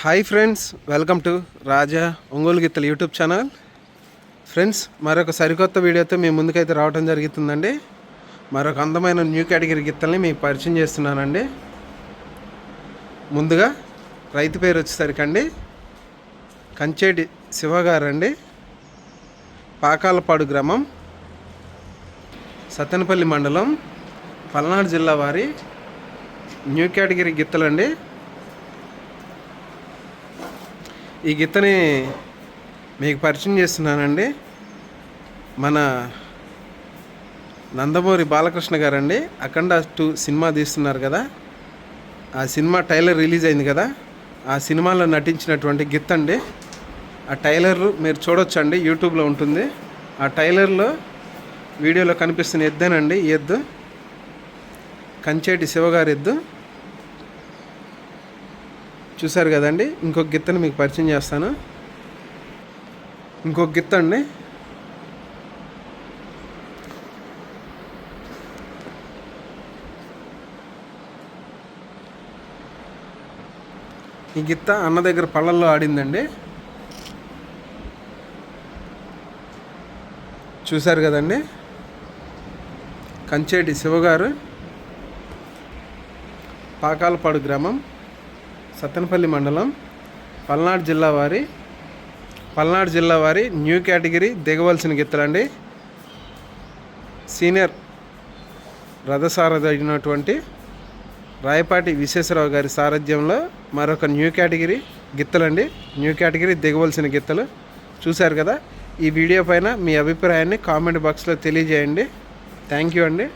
Hi friends welcome to Raja Ongole గిత్తల YouTube channel friends మరొక సరికొత్త వీడియోతో మీ ముందుకైతే రావడం జరుగుతుందండి. మరొక అందమైన న్యూ కేటగిరీ గిత్తల్ని మీకు పరిచయం చేస్తున్నానండి. ముందుగా రైతు పేరు వచ్చేసరికి అండి కంచేటి శివగారండి. పాకాలపాడు గ్రామం. సత్తెనపల్లి మండలం. పల్నాడు జిల్లా వారి న్యూ కేటగిరీ గిత్తలండి. ఈ గిత్తని మీకు పరిచయం చేస్తున్నానండి. మన నందమూరి బాలకృష్ణ గారండి. అఖండ టూ సినిమా తీస్తున్నారు కదా. ఆ సినిమా టైలర్ రిలీజ్ అయింది కదా. ఆ సినిమాలో నటించినటువంటి గిత్ అండి. ఆ టైలర్ మీరు చూడొచ్చండి. యూట్యూబ్లో ఉంటుంది. ఆ టైలర్లో వీడియోలో కనిపిస్తున్న ఎద్దేనండి. ఈ ఎద్దు. కంచేటి శివగారి ఎద్దు. చూసారు కదండి? ఇంకొక గిత్తని మీకు పరిచయం చేస్తాను. ఇంకొక గిత్త అండి. ఈ గిత్త అన్న దగ్గర పళ్ళల్లో ఆడిందండి. చూశారు కదండి? కంచేటి శివగారు పాకాలపాడు గ్రామం. సత్తెనపల్లి మండలం పల్నాడు జిల్లా వారి పల్నాడు జిల్లా వారి న్యూ కేటగిరీ దిగవలసిన గిత్తలండి. సీనియర్ రథసారథి అయినటువంటి రాయపాటి విశ్వేశ్వరరావు గారి సారథ్యంలో మరొక న్యూ కేటగిరీ గిత్తలండి. న్యూ కేటగిరీ దిగవలసిన గిత్తలు చూశారు కదా. ఈ వీడియో పైన మీ అభిప్రాయాన్ని కామెంట్ బాక్స్లో తెలియజేయండి. థ్యాంక్ యూ అండి.